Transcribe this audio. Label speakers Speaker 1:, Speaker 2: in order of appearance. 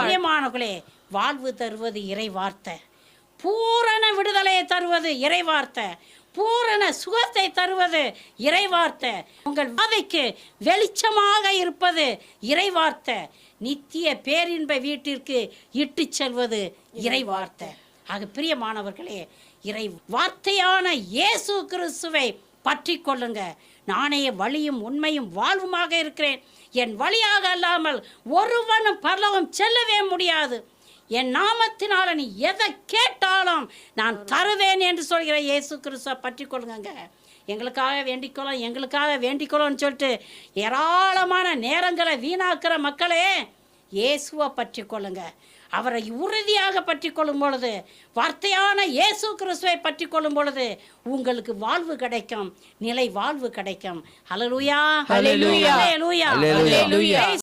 Speaker 1: பிரியமானவர்களே வாழ்வு தருவது இறை வார்த்தை பூரண விடுதலையை தருவது இறை வார்த்தை பூரண சுகத்தை தருவது இறை வார்த்தை உங்கள் பாதைக்கு வெளிச்சமாக இருப்பது இறை வார்த்தை நித்திய பேரின்ப வீட்டிற்கு இட்டுச் செல்வது இறை வார்த்தை ஆக பிரியமானவர்களே இறை வார்த்தையான இயேசு கிறிஸ்துவை பற்றி கொள்ளுங்க நானே வழியும் உண்மையும் வாழ்வுமாக இருக்கிறேன். என் வழியாக அல்லாமல் ஒருவனும் பரலவும் செல்லவே முடியாது. என் நாமத்தினால நீ எதை கேட்டாலும் நான் தருவேன் என்று சொல்கிற இயேசு கிறிஸ்துவை பற்றி கொள்ளுங்க எங்களுக்காக வேண்டிக்கொள்ளும் எங்களுக்காக வேண்டிக்கொள்ளும்னு சொல்லிட்டு ஏராளமான நேரங்களை வீணாக்குற மக்களே இயேசுவை பற்றி கொள்ளுங்க அவரை உறுதியாக பற்றி கொள்ளும் பொழுது வார்த்தையான இயேசு கிறிஸ்துவை பற்றி கொள்ளும் பொழுது உங்களுக்கு வாழ்வு கிடைக்கும் நிலை வாழ்வு கிடைக்கும். ஹalleluya